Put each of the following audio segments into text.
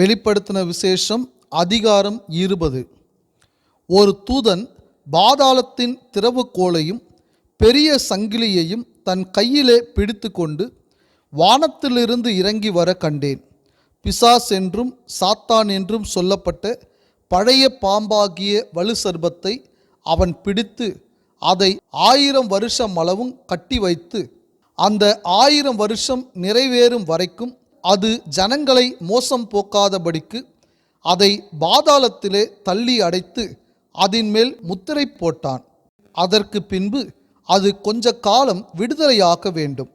வெளிப்படுத்தின விசேஷம் அதிகாரம் இருபது. ஒரு தூதன் பாதாளத்தின் திறவுகோலையும் பெரிய சங்கிலியையும் தன் கையிலே பிடித்து கொண்டு வானத்திலிருந்து இறங்கி வர கண்டேன். பிசாஸ் என்றும் சாத்தான் என்றும் சொல்லப்பட்ட பழைய பாம்பாகிய வலு சர்பத்தை அவன் பிடித்து அதை ஆயிரம் வருஷம் அளவும் கட்டி வைத்து அந்த ஆயிரம் வருஷம் நிறைவேறும் வரைக்கும் அது ஜனங்களை மோசம் போக்காதபடிக்கு அதை பாதாளத்திலே தள்ளி அடைத்து அதின் மேல் முத்திரை போட்டான். அதற்கு பின்பு அது கொஞ்ச காலம் விடுதலையாக்க வேண்டும்.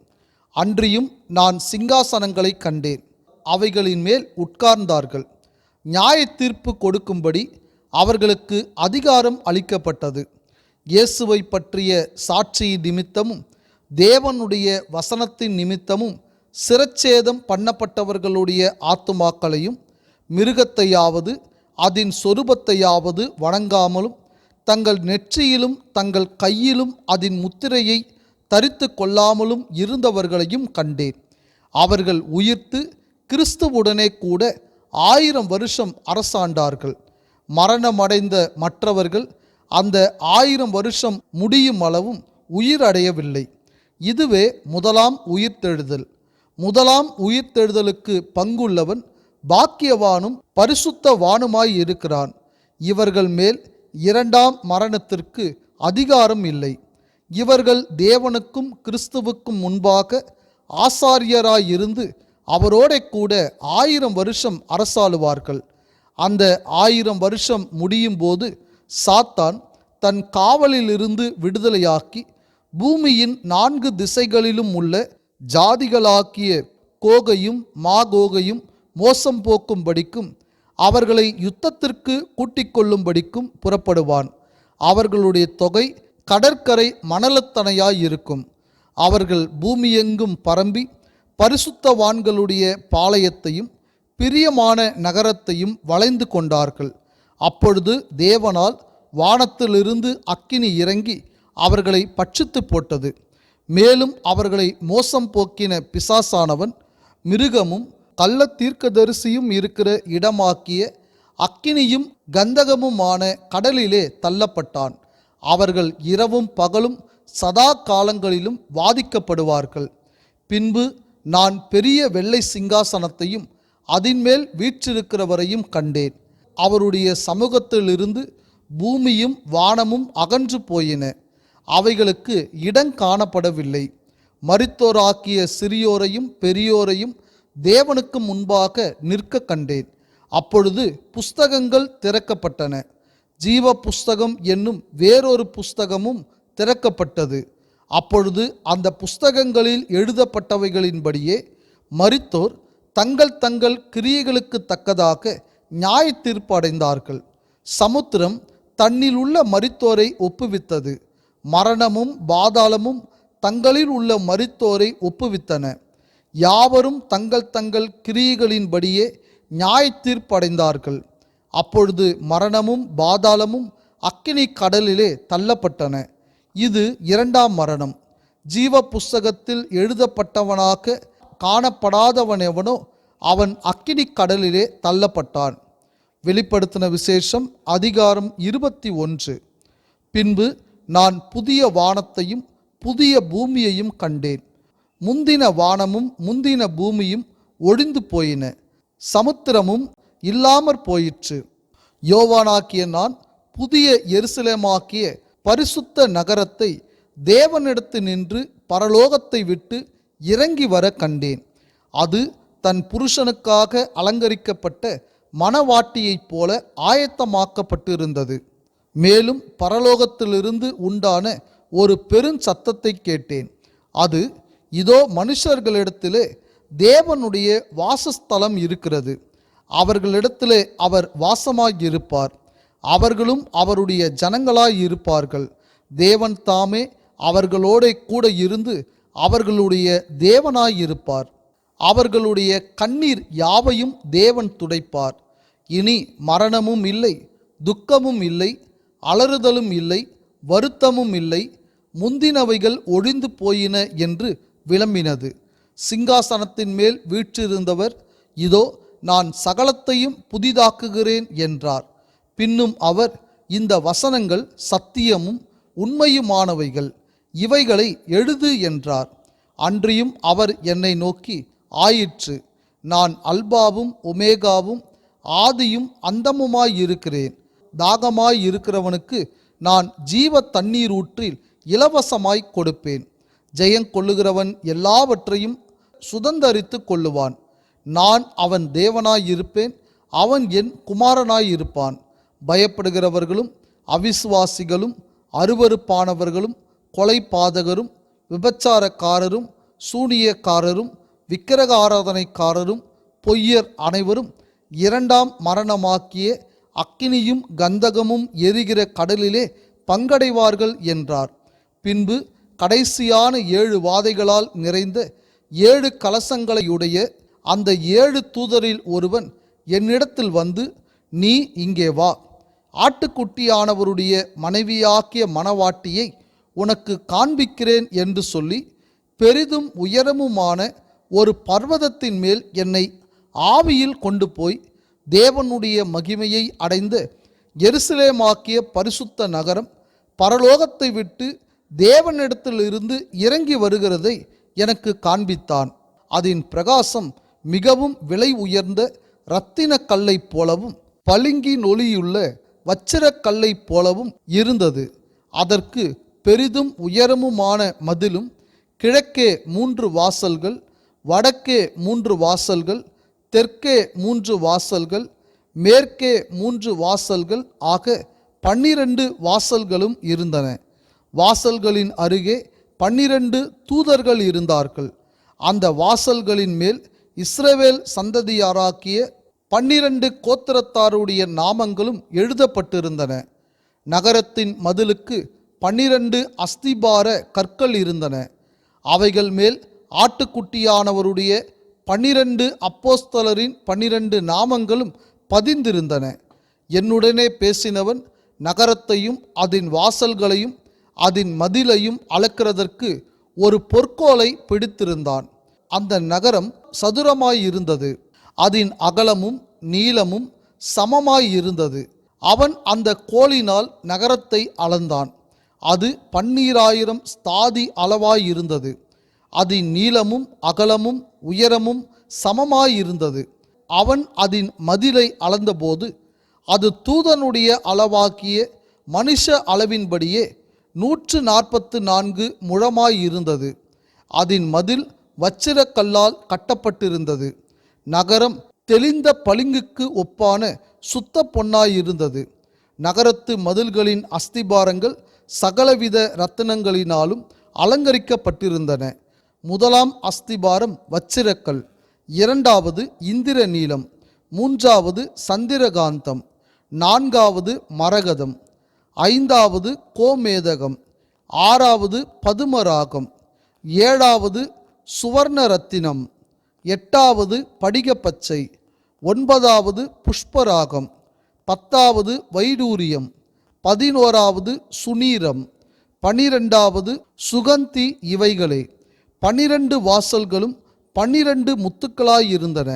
அன்றியும் நான் சிங்காசனங்களை கண்டேன். அவைகளின் மேல் உட்கார்ந்தார்கள். நியாய தீர்ப்பு கொடுக்கும்படி அவர்களுக்கு அதிகாரம் அளிக்கப்பட்டது. இயேசுவை பற்றிய சாட்சி நிமித்தமும் தேவனுடைய வசனத்தின் நிமித்தமும் சிரச்சேதம் பண்ணப்பட்டவர்களுடைய ஆத்துமாக்களையும் மிருகத்தையாவது அதன் சொரூபத்தையாவது வணங்காமலும் தங்கள் நெற்றியிலும் தங்கள் கையிலும் அதன் முத்திரையை தரித்து கொள்ளாமலும் இருந்தவர்களையும் கண்டேன். அவர்கள் உயிர்த்து கிறிஸ்துவுடனே கூட ஆயிரம் வருஷம் அரசாண்டார்கள். மரணமடைந்த மற்றவர்கள் அந்த ஆயிரம் வருஷம் முடியும் அளவும் உயிரடையவில்லை. இதுவே முதலாம் உயிர்த்தெழுதல். முதலாம் உயிர்த்தெழுதலுக்கு பங்குள்ளவன் பாக்கியவானும் பரிசுத்தவானுமாய் இருக்கிறான். இவர்கள் மேல் இரண்டாம் மரணத்திற்கு அதிகாரம் இல்லை. இவர்கள் தேவனுக்கும் கிறிஸ்துவுக்கும் முன்பாக ஆசாரியராயிருந்து அவரோட கூட ஆயிரம் வருஷம் அரசாளுவார்கள். அந்த ஆயிரம் வருஷம் முடியும் போது சாத்தான் தன் காவலிலிருந்து விடுதலையாக்கி பூமியின் நான்கு திசைகளிலும் உள்ள ஜாதிகளாக்கிய கோகையும் மாகோகையும் மோசம் போக்கும்படிக்கும் அவர்களை யுத்தத்திற்கு கூட்டிக் கொள்ளும்படிக்கும் புறப்படுவான். அவர்களுடைய தொகை கடற்கரை மணலத்தனையாயிருக்கும். அவர்கள் பூமியெங்கும் பரம்பி பரிசுத்தவான்களுடைய பாளையத்தையும் பிரியமான நகரத்தையும் வளைந்து கொண்டார்கள். அப்பொழுது தேவனால் வானத்திலிருந்து அக்கினி இறங்கி அவர்களை பட்சித்து போட்டது. மேலும் அவர்களை மோசம் போக்கின பிசாசானவன் மிருகமும் கள்ள தீர்க்கதரிசியும் இருக்கிற இடமாக்கிய அக்கினியும் கந்தகமுமான கடலிலே தள்ளப்பட்டான். அவர்கள் இரவும் பகலும் சதா காலங்களிலும் வாதிக்கப்படுவார்கள். பின்பு நான் பெரிய வெள்ளை சிங்காசனத்தையும் அதின்மேல் வீற்றிருக்கிறவரையும் கண்டேன். அவருடைய சமூகத்திலிருந்து பூமியும் வானமும் அகன்று போயின. அவைகளுக்கு இடம் காணப்படவில்லை. மறித்தோராக்கிய சிறியோரையும் பெரியோரையும் தேவனுக்கு முன்பாக நிற்க கண்டேன். அப்பொழுது புஸ்தகங்கள் திறக்கப்பட்டன. ஜீவ புஸ்தகம் என்னும் வேறொரு புஸ்தகமும் திறக்கப்பட்டது. அப்பொழுது அந்த புஸ்தகங்களில் எழுதப்பட்டவைகளின்படியே மரித்தோர் தங்கள் தங்கள் கிரியைகளுக்கு தக்கதாக நியாய தீர்ப்பு அடைந்தார்கள். சமுத்திரம் தன்னில் உள்ள மரித்தோரை ஒப்புவித்தது. மரணமும் பாதாளமும் தங்களில் உள்ள மரித்தோரை ஒப்புவித்தன. யாவரும் தங்கள் தங்கள் கிரியைகளின்படியே நியாய தீர்ப்படைந்தார்கள் அப்பொழுது மரணமும் பாதாளமும் அக்கினி கடலிலே தள்ளப்பட்டன. இது இரண்டாம் மரணம். ஜீவ புஸ்தகத்தில் எழுதப்பட்டவனாக காணப்படாதவனெவனோ அவன் அக்கினி கடலிலே தள்ளப்பட்டான். வெளிப்படுத்தின விசேஷம் அதிகாரம் இருபத்தி ஒன்று. பின்பு நான் புதிய வானத்தையும் புதிய பூமியையும் கண்டேன். முந்தின வானமும் முந்தின பூமியும் ஒழிந்து போயின. சமுத்திரமும் இல்லாமற் போயிற்று. யோவானாக்கிய நான் புதிய எருசலேமாக்கிய பரிசுத்த நகரத்தை தேவனிடத்து நின்று பரலோகத்தை விட்டு இறங்கி வர கண்டேன். அது தன் புருஷனுக்காக அலங்கரிக்கப்பட்ட மணவாட்டியைப் போல ஆயத்தமாக்கப்பட்டிருந்தது. மேலும் பரலோகத்திலிருந்து உண்டான ஒரு பெருஞ்சத்தத்தை கேட்டேன். அது இதோ மனுஷர்களிடத்திலே தேவனுடைய வாசஸ்தலம் இருக்கிறது. அவர்களிடத்திலே அவர் வாசமாயிருப்பார். அவர்களும் அவருடைய ஜனங்களாய் இருப்பார்கள் தேவன் தாமே அவர்களோட கூட இருந்து அவர்களுடைய தேவனாயிருப்பார். அவர்களுடைய கண்ணீர் யாவையும் தேவன் துடைப்பார். இனி மரணமும் இல்லை துக்கமும் இல்லை அலறுதலும் இல்லை வருத்தமும் இல்லை முந்தினவைகள் ஒழிந்து போயின என்று விளம்பினது. சிங்காசனத்தின் மேல் வீற்றிருந்தவர் இதோ நான் சகலத்தையும் புதிதாக்குகிறேன் என்றார். பின்னும் அவர் இந்த வசனங்கள் சத்தியமும் உண்மையுமானவைகள் இவைகளை எழுது என்றார். அன்றியும் அவர் என்னை நோக்கி ஆயிற்று நான் அல்பாவும் ஒமேகாவும் ஆதியும் அந்தமுமாயிருக்கிறேன். தாகமாய் இருக்கிறவனுக்கு நான் ஜீவ தண்ணீர் ஊற்றில் இலவசமாய் கொடுப்பேன். ஜெயம் கொள்ளுகிறவன் எல்லாவற்றையும் சுதந்தரித்து கொள்ளுவான். நான் அவன் தேவனாயிருப்பேன் அவன் என் குமாரனாயிருப்பான் பயப்படுகிறவர்களும் அவிசுவாசிகளும் அருவருப்பானவர்களும் கொலைபாதகரும் விபச்சாரக்காரரும் சூனியக்காரரும் விக்கிரக ஆராதனைக்காரரும் பொய்யர் அனைவரும் இரண்டாம் மரணமாக்கிய அக்கினியும் கந்தகமும் எரிகிற கடலிலே பங்கடைவார்கள் என்றார். பின்பு கடைசியான ஏழு வாதைகளால் நிறைந்த ஏழு கலசங்களையுடைய அந்த ஏழு தூதரில் ஒருவன் என்னிடத்தில் வந்து நீ இங்கே வா. ஆட்டுக்குட்டியானவருடைய மனைவியாக்கிய மணவாட்டியை உனக்கு காண்பிக்கிறேன் என்று சொல்லி பெரிதும் உயரமுமான ஒரு பர்வதத்தின் மேல் என்னை ஆவியில் கொண்டு போய் தேவனுடைய மகிமையை அடைந்த எருசலேமாக்கிய பரிசுத்த நகரம் பரலோகத்தை விட்டு தேவனிடத்திலிருந்து இறங்கி வருகிறதை எனக்கு காண்பித்தான். அதன் பிரகாசம் மிகவும் விலை உயர்ந்த இரத்தின கல்லைப் போலவும் பளிங்கி நொலியுள்ள வச்சிரக்கல்லைப் போலவும் இருந்தது. அதற்கு பெரிதும் உயரமுமான மதிலும் கிழக்கே மூன்று வாசல்கள் வடக்கே மூன்று வாசல்கள் தெற்கே மூன்று வாசல்கள் மேற்கே மூன்று வாசல்கள் ஆக பன்னிரண்டு வாசல்களும் இருந்தன. வாசல்களின் அருகே பன்னிரண்டு தூதர்கள் இருந்தார்கள். அந்த வாசல்களின் மேல் இஸ்ரவேல் சந்ததியாராக்கிய பன்னிரண்டு கோத்திரத்தாருடைய நாமங்களும் எழுதப்பட்டிருந்தன. நகரத்தின் மதிலுக்கு பன்னிரண்டு அஸ்திபார கற்கள் இருந்தன. அவைகள் மேல் ஆட்டுக்குட்டியானவருடைய பன்னிரண்டு அப்போஸ்தலரின் பன்னிரண்டு நாமங்களும் பதிந்திருந்தன. என்னுடனே பேசினவன் நகரத்தையும் அதன் வாசல்களையும் அதன் மதிலையும் அளக்கிறதற்கு ஒரு பொற்கோலை பிடித்திருந்தான். அந்த நகரம் சதுரமாயிருந்தது. அதன் அகலமும் நீளமும் சமமாயிருந்தது. அவன் அந்த கோலினால் நகரத்தை அளந்தான். அது பன்னீராயிரம் ஸ்தாதி அளவாயிருந்தது. அதன் நீளமும் அகலமும் உயரமும் சமமாயிருந்தது. அவன் அதன் மதிலை அளந்தபோது அது தூதனுடைய அளவாக்கிய மனுஷ அளவின்படியே நூற்று நாற்பத்து நான்கு முழமாயிருந்தது. அதன் மதில் வச்சிரக்கல்லால் கட்டப்பட்டிருந்தது. நகரம் தெளிந்த பளிங்குக்கு ஒப்பான சுத்த பொன்னாயிருந்தது. நகரத்து மதில்களின் அஸ்திபாரங்கள் சகலவித ரத்தினங்களினாலும் அலங்கரிக்கப்பட்டிருந்தன. முதலாம் அஸ்திபாரம் வச்சிரக்கல். இரண்டாவது இந்திர நீலம். மூன்றாவது சந்திரகாந்தம். நான்காவது மரகதம். ஐந்தாவது கோமேதகம். ஆறாவது பதுமராகம். ஏழாவது சுவர்ண ரத்தினம் எட்டாவது படிகப்பச்சை. ஒன்பதாவது புஷ்பராகம். பத்தாவது வைடூரியம். பதினோராவது சுனீரம் பனிரெண்டாவது சுகந்தி இவைகளே. பன்னிரண்டு வாசல்களும் பன்னிரண்டு முத்துக்களாயிருந்தன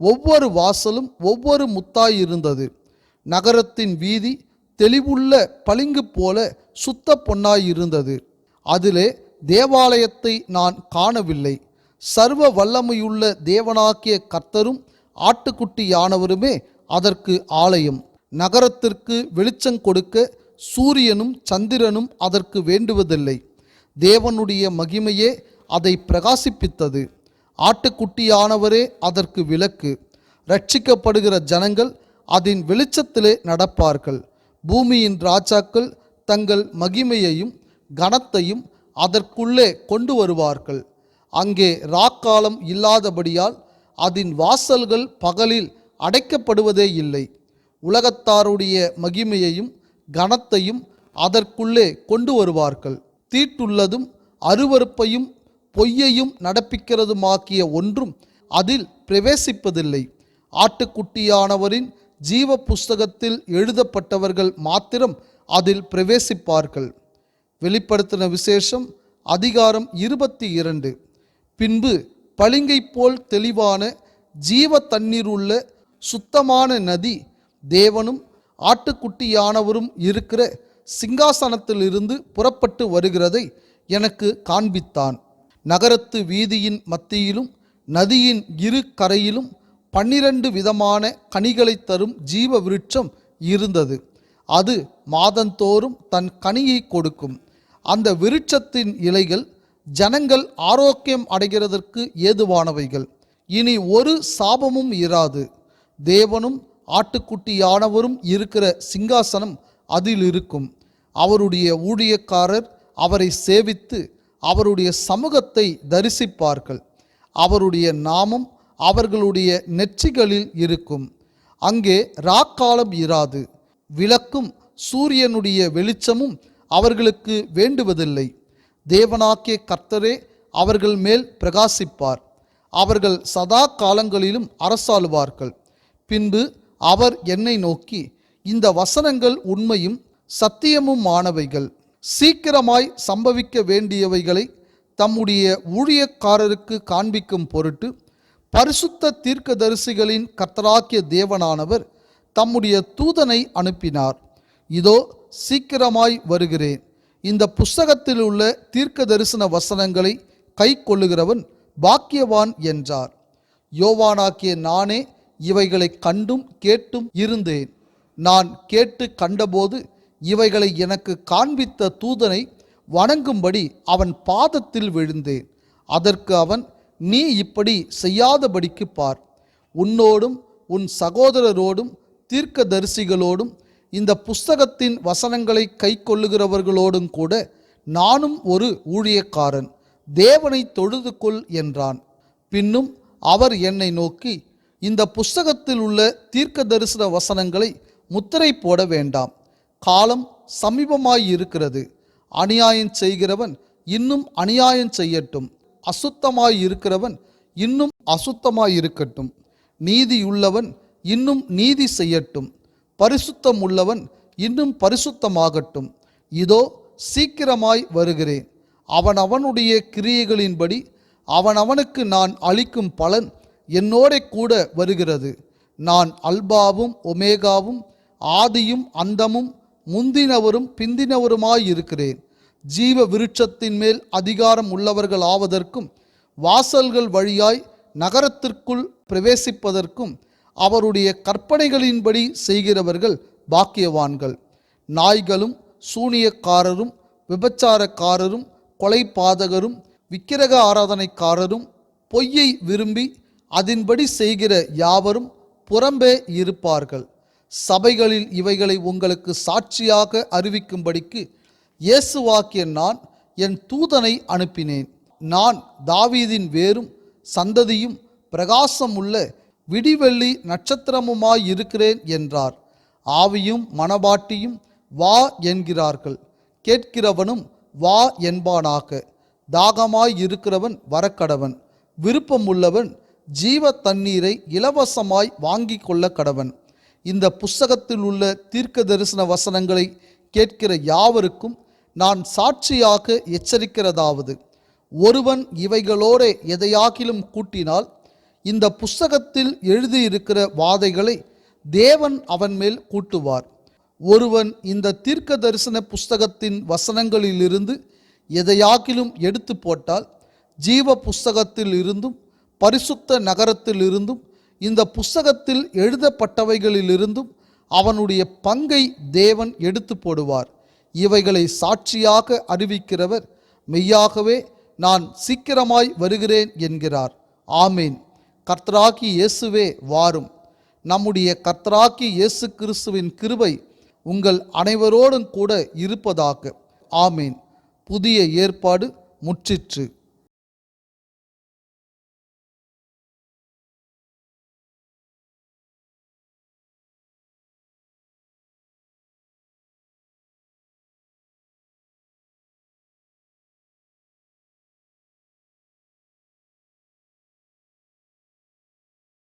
ஒவ்வொரு வாசலும் ஒவ்வொரு முத்தாயிருந்தது நகரத்தின் வீதி தெளிவுள்ள பளிங்கு போல சுத்த பொன்னாயிருந்தது அதிலே தேவாலயத்தை நான் காணவில்லை. சர்வ வல்லமையுள்ள தேவனாக்கிய கர்த்தரும் ஆட்டுக்குட்டியானவருமே அதற்கு ஆலயம். நகரத்திற்கு வெளிச்சம் கொடுக்க சூரியனும் சந்திரனும் அதற்கு வேண்டுவதில்லை. தேவனுடைய மகிமையே அதை பிரகாசிப்பித்தது. ஆட்டுக்குட்டியானவரே அதற்கு விளக்கு. ரட்சிக்கப்படுகிற ஜனங்கள் அதன் வெளிச்சத்திலே நடப்பார்கள். பூமியின் ராஜாக்கள் தங்கள் மகிமையையும் கனத்தையும் அதற்குள்ளே கொண்டு வருவார்கள். அங்கே ராக்காலம் இல்லாதபடியால் அதன் வாசல்கள் பகலில் அடைக்கப்படுவதே இல்லை. உலகத்தாருடைய மகிமையையும் கனத்தையும் அதற்குள்ளே கொண்டு வருவார்கள். தீட்டுள்ளதும் அருவருப்பையும் பொய்யையும் நடப்பிக்கிறதுமாக்கிய ஒன்றும் அதில் பிரவேசிப்பதில்லை. ஆட்டுக்குட்டியானவரின் ஜீவ புஸ்தகத்தில் எழுதப்பட்டவர்கள் மாத்திரம் அதில் பிரவேசிப்பார்கள். வெளிப்படுத்தின விசேஷம் அதிகாரம் இருபத்தி இரண்டு பின்பு பளிங்கைப் போல் தெளிவான ஜீவ தண்ணீர் உள்ள சுத்தமான நதி தேவனும் ஆட்டுக்குட்டியானவரும் இருக்கிற சிங்காசனத்திலிருந்து புறப்பட்டு வருகிறதை எனக்கு காண்பித்தான். நகரத்து வீதியின் மத்தியிலும் நதியின் இரு கரையிலும் பன்னிரண்டு விதமான கனிகளை தரும் ஜீவ விருட்சம் இருந்தது. அது மாதந்தோறும் தன் கனியை கொடுக்கும். அந்த விருட்சத்தின் இலைகள் ஜனங்கள் ஆரோக்கியம் அடைகிறதற்கு ஏதுவானவைகள். இனி ஒரு சாபமும் இராது. தேவனும் ஆட்டுக்குட்டியானவரும் இருக்கிற சிங்காசனம் அதில் இருக்கும் அவருடைய ஊழியக்காரர் அவரை சேவித்து அவருடைய சமூகத்தை தரிசிப்பார்கள். அவருடைய நாமம் அவர்களுடைய நெற்றிகளில் இருக்கும். அங்கே ராக்காலம் இராது. விளக்கும் சூரியனுடைய வெளிச்சமும் அவர்களுக்கு வேண்டுவதில்லை. தேவனாக்கிய கர்த்தரே அவர்கள் மேல் பிரகாசிப்பார். அவர்கள் சதா காலங்களிலும் அரசாளுவார்கள். பின்பு அவர் என்னை நோக்கி இந்த வசனங்கள் உண்மையும் சத்தியமுமானவைகள். சீக்கிரமாய் சம்பவிக்க வேண்டியவைகளை தம்முடைய ஊழியக்காரருக்கு காண்பிக்கும் பொருட்டு பரிசுத்த தீர்க்கதரிசிகளின் கர்த்தராக்கிய தேவனானவர் தம்முடைய தூதனை அனுப்பினார். இதோ சீக்கிரமாய் வருகிறேன். இந்த புஸ்தகத்தில் உள்ள தீர்க்க தரிசன வசனங்களை கை கொள்ளுகிறவன் பாக்கியவான் என்றார். யோவானாக்கிய நானே இவைகளை கண்டும் கேட்டும் இருந்தேன். நான் கேட்டு கண்டபோது இவைகளை எனக்கு காண்பித்த தூதனை வணங்கும்படி அவன் பாதத்தில் விழுந்தேன் அதற்கு அவன் நீ இப்படி செய்யாதபடிக்கு பார். உன்னோடும் உன் சகோதரரோடும் தீர்க்கதரிசிகளோடும் இந்த புஸ்தகத்தின் வசனங்களை கை கொள்ளுகிறவர்களோடும் கூட நானும் ஒரு ஊழியக்காரன். தேவனை தொழுது கொள் என்றான். பின்னும் அவர் என்னை நோக்கி இந்த புஸ்தகத்தில் உள்ள தீர்க்க தரிசன வசனங்களை முத்திரை போட வேண்டாம். காலம் சமீபமாய் இருக்கிறது. அநியாயம் செய்கிறவன் இன்னும் அநியாயம் செய்யட்டும். அசுத்தமாய் இருக்கிறவன் இன்னும் அசுத்தமாய் இருக்கட்டும். நீதியுள்ளவன் இன்னும் நீதி செய்யட்டும். பரிசுத்தம் உள்ளவன் இன்னும் பரிசுத்தமாகட்டும். இதோ சீக்கிரமாய் வருகிறேன். அவன் அவனுடைய கிரியைகளின்படி அவன் அவனுக்கு நான் அளிக்கும் பலன் என்னோட கூட வருகிறது. நான் அல்பாவும் ஒமேகாவும் ஆதியும் அந்தமும் முந்தினவரும் பிந்தினவருமாய் இருக்கிறேன். ஜீவ விருட்சத்தின் மேல் அதிகாரம் உள்ளவர்கள் ஆவதற்கும் வாசல்கள் வழியாய் நகரத்திற்குள் பிரவேசிப்பதற்கும் அவருடைய கற்பனைகளின்படி செய்கிறவர்கள் பாக்கியவான்கள். நாய்களும் சூனியக்காரரும் விபச்சாரக்காரரும் கொலைபாதகரும் விக்கிரக ஆராதனைக்காரரும் பொய்யை விரும்பி அதன்படி செய்கிற யாவரும் புறம்பே இருப்பார்கள். சபைகளில் இவைகளை உங்களுக்கு சாட்சியாக அறிவிக்கும்படிக்கு இயேசுவாக்கிய நான் என் தூதனை அனுப்பினேன். நான் தாவீதின் வேரும் சந்ததியும் பிரகாசம் உள்ள விடிவெள்ளி நட்சத்திரமுமாய் இருக்கிறேன் என்றார். ஆவியும் மனபாட்டியும் வா என்கிறார்கள். கேட்கிறவனும் வா என்பானாக. தாகமாய் இருக்கிறவன் வரக்கடவன். விருப்பமுள்ளவன் ஜீவ தண்ணீரை இலவசமாய் வாங்கி கொள்ள கடவன் இந்த புஸ்தகத்தில் உள்ள தீர்க்க தரிசன வசனங்களை கேட்கிற யாவருக்கும் நான் சாட்சியாக எச்சரிக்கிறதாவது. ஒருவன் இவைகளோட எதையாகிலும் கூட்டினால் இந்த புஸ்தகத்தில் எழுதியிருக்கிற வாதைகளை தேவன் அவன் மேல் கூட்டுவார். ஒருவன் இந்த தீர்க்க தரிசன புஸ்தகத்தின் வசனங்களிலிருந்து எதையாகிலும் எடுத்து போட்டால் ஜீவ புஸ்தகத்தில் இருந்தும் பரிசுத்த நகரத்தில் இருந்தும் இந்த புஸ்தகத்தில் எழுதப்பட்டவைகளிலிருந்தும் அவனுடைய பங்கை தேவன் எடுத்து போடுவார். இவைகளை சாட்சியாக அறிவிக்கிறவர் மெய்யாகவே நான் சீக்கிரமாய் வருகிறேன் என்கிறார். ஆமேன். கர்த்தராகி இயேசுவே வாரும். நம்முடைய கர்த்தராகி இயேசு கிறிஸ்துவின் கிருபை உங்கள் அனைவரோடும் கூட இருப்பதாக. ஆமேன். புதிய ஏற்பாடு முற்றிற்று.